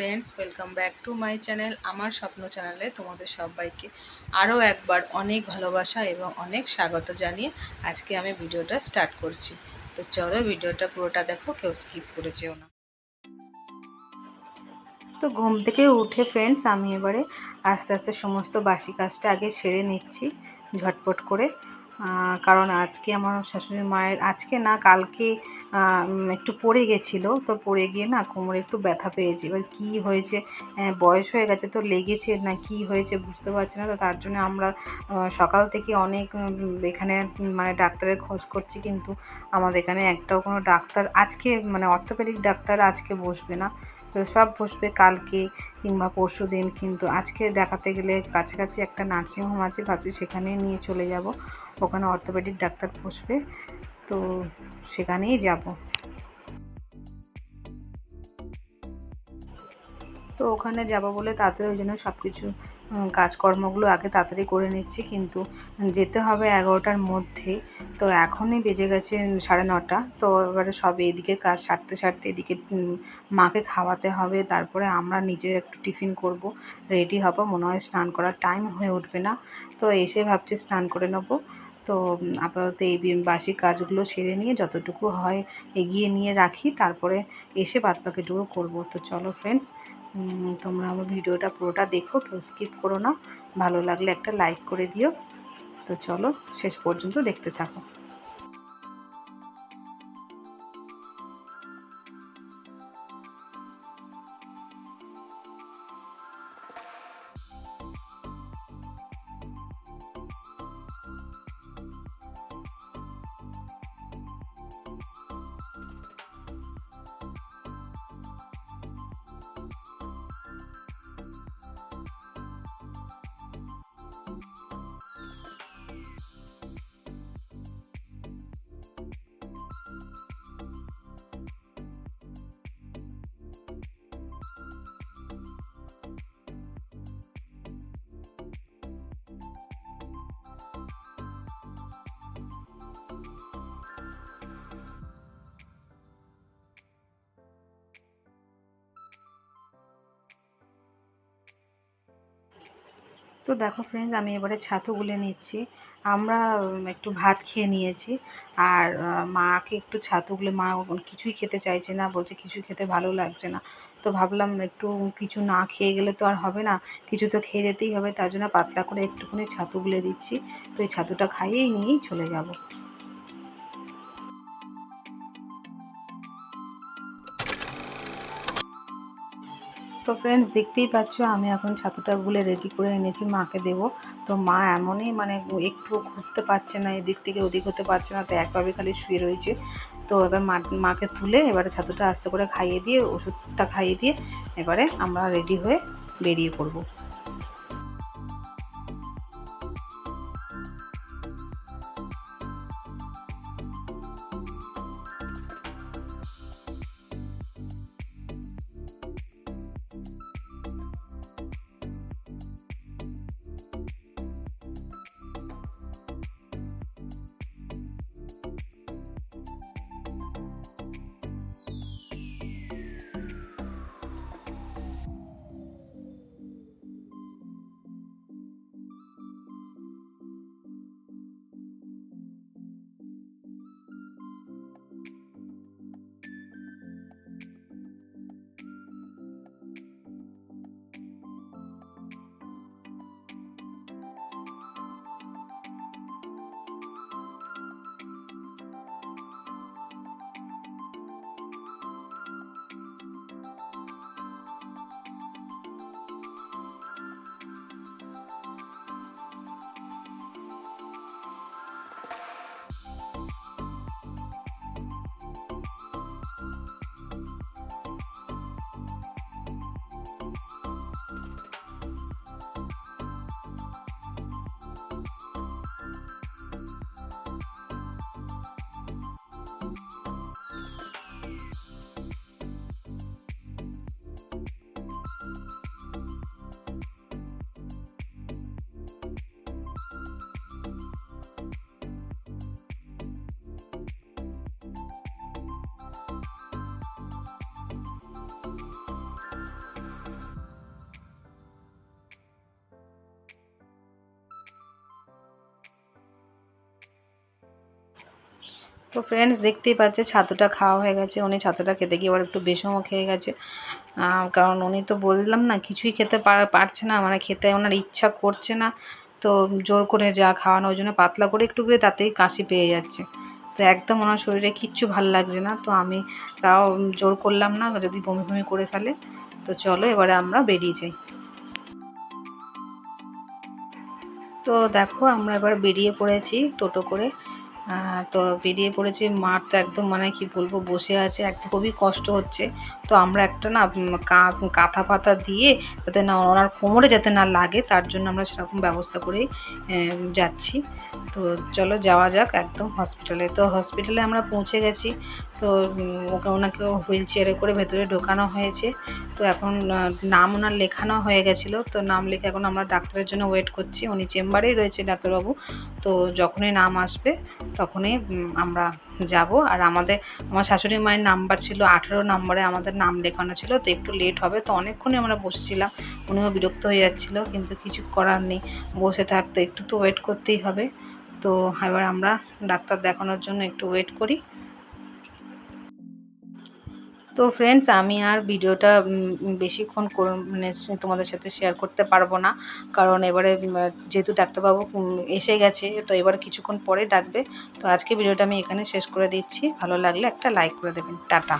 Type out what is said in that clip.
Friends welcome back to my channel আমার স্বপ্ন চ্যানেলে তোমাদের সবাইকে আরও একবার অনেক ভালোবাসা এবং অনেক স্বাগত জানিয়ে আজকে আমি ভিডিওটা স্টার্ট করছি। তো চলো ভিডিওটা পুরোটা দেখো, কেউ স্কিপ করে যেও না। তো ঘুম থেকে উঠে ফ্রেন্ডস আমি এবারে আস্তে আস্তে সমস্ত বাসি কাজটা আগে সেরে নিচ্ছি, ঝটপট করে। কারণ আজকে আমার শাশুড়ি মায়ের, আজকে না, কালকে একটু পড়ে গেছিল, তো পড়ে গিয়ে না কোমরে একটু ব্যথা পেয়েছি। এবার কী হয়েছে? বয়স হয়ে গেছে তো লেগেছে না কি হয়েছে বুঝতে পারছি না, তো তার জন্য আমরা সকাল থেকে অনেক এখানে মানে ডাক্তারের খোঁজ করছি, কিন্তু আমাদের এখানে একটাও কোনো ডাক্তার, আজকে মানে অর্থোপেডিক ডাক্তার আজকে বসবে না। তো সব বসবে কালকে কিংবা পরশু দিন, কিন্তু আজকে দেখাতে গেলে কাছাকাছি একটা নার্সিংহোম আছে, ভাবছি সেখানে নিয়ে চলে যাব। ওখানে অর্থোপেডিক ডাক্তার বসবে, তো সেখানেই যাব। তো ওখানে যাব বলে তাড়াতাড়ি ওই জন্য সব কিছু কাজকর্মগুলো আগে তাড়াতাড়ি করে নিচ্ছি, কিন্তু যেতে হবে এগারোটার মধ্যে। তো এখনই বেজে গেছে সাড়ে নটা, তো এবারে সব এদিকে কাজ সারতে সারতে এদিকে মাকে খাওয়াতে হবে, তারপরে আমরা নিজের একটু টিফিন করব, রেডি হব, মনে হয় স্নান করার টাইম হয়ে উঠবে না। তো এসে ভাবছি স্নান করে নেব। তো আপাতত এই বাসি কাজগুলো সেরে নিয়ে যতটুকু হয় এগিয়ে নিয়ে রাখি, তারপরে এসে বাদ বাকিটুকু করব। তো চলো ফ্রেন্ডস তোমরা আমার ভিডিওটা পুরোটা দেখো, কেউ স্কিপ করো না। ভালো লাগলে একটা লাইক করে দিও। তো চলো, শেষ পর্যন্ত দেখতে থাকো। তো দেখো ফ্রেন্ডস আমি এবারে ছাতু গুলে নিচ্ছি। আমরা একটু ভাত খেয়ে নিয়েছি। আর মাকে একটু ছাতু গুলে মা কিছুই খেতে চাইছে না, বলছে কিছুই খেতে ভালো লাগছে না। তো ভাবলাম একটু কিছু না খেয়ে গেলে তো আর হবে না, কিছু তো খেয়ে যেতেই হবে, তার জন্য পাতলা করে একটুখানি ছাতু গুলে দিচ্ছি। তো এই ছাতুটা খাইয়েই নিয়েই চলে যাব। তো ফ্রেন্ডস দেখতেই পাচ্ছ, আমি এখন ছাতুটা গুলে রেডি করে এনেছি, মাকে দেবো। তো মা এমনই মানে একটু ঘুরতে পারছে না, এদিক থেকে ওদিক হতে পারছে না, তো একভাবে খালি শুয়ে রয়েছে। তো এবার মাকে তুলে এবারে ছাতুটা আস্তে করে খাইয়ে দিয়ে, ওষুধটা খাইয়ে দিয়ে এবারে আমরা রেডি হয়ে বেরিয়ে পড়ব। তো ফ্রেন্ডস দেখতেই পাচ্ছে, ছাতুটা খাওয়া হয়ে গেছে। উনি ছাতুটা খেতে গিয়ে আবার একটু বেসনও খেয়ে গেছে। কারণ উনি তো বললাম না, কিছুই খেতে পার- পারছে না। মানে খেতে ওনার ইচ্ছা করছে না। তো জোর করে যা খাওয়ানো, ওই জন্য পাতলা করে একটু করে তাতেই কাশি পেয়ে যাচ্ছে। তো একদম ওনার শরীরে কিচ্ছু ভালো লাগছে না। তো আমি তাও জোর করলাম না, যদি বমি বমি করে ফেলে। তো চলো, এবারে আমরা বেরিয়ে যাই। তো দেখো, আমরা এবার বেরিয়ে পড়েছি টোটো করে। তো বেরিয়ে পড়েছে। মার তো একদম মানে কি বলব, বসে আছে। একদম খুবই কষ্ট হচ্ছে। তো আমরা একটা না কাঁথা পাতা দিয়ে যাতে না ওনার কোমরে যাতে না লাগে, তার জন্য আমরা সেরকম ব্যবস্থা করেই যাচ্ছি। তো চলো যাওয়া যাক একদম হসপিটালে তো হসপিটালে আমরা পৌঁছে গেছি। তো ওকে ওনাকে হুইল চেয়ারে করে ভেতরে ঢোকানো হয়েছে। তো এখন নাম ওনার লেখানো হয়ে গেছিল। তো নাম লিখে এখন আমরা ডাক্তারের জন্য ওয়েট করছি। উনি চেম্বারেই রয়েছে ডাক্তারবাবু। তো যখনই নাম আসবে, তখনই আমরা যাব। আর আমাদের, আমার শাশুড়ি মায়ের নাম্বার ছিল আঠেরো নম্বরে, আমাদের নাম লেখানো ছিল। তো একটু লেট হবে। তো অনেকক্ষণই আমরা বসেছিলাম। উনিও বিরক্ত হয়ে যাচ্ছিল, কিন্তু কিছু করার নেই। বসে থাকতো একটু তো ওয়েট করতেই হবে। তো এবার আমরা ডাক্তার দেখানোর জন্য একটু ওয়েট করি। তো ফ্রেন্ডস আমি আর ভিডিওটা বেশিক্ষণ মানে তোমাদের সাথে শেয়ার করতে পারব না। কারণ এবারে যেহেতু ডাক্তারবাবু এসে গেছে, তো এবার কিছুক্ষণ পরে ডাকবে। তো আজকে ভিডিওটা আমি এখানে শেষ করে দিচ্ছি। ভালো লাগলে একটা লাইক করে দেবেন। টাটা।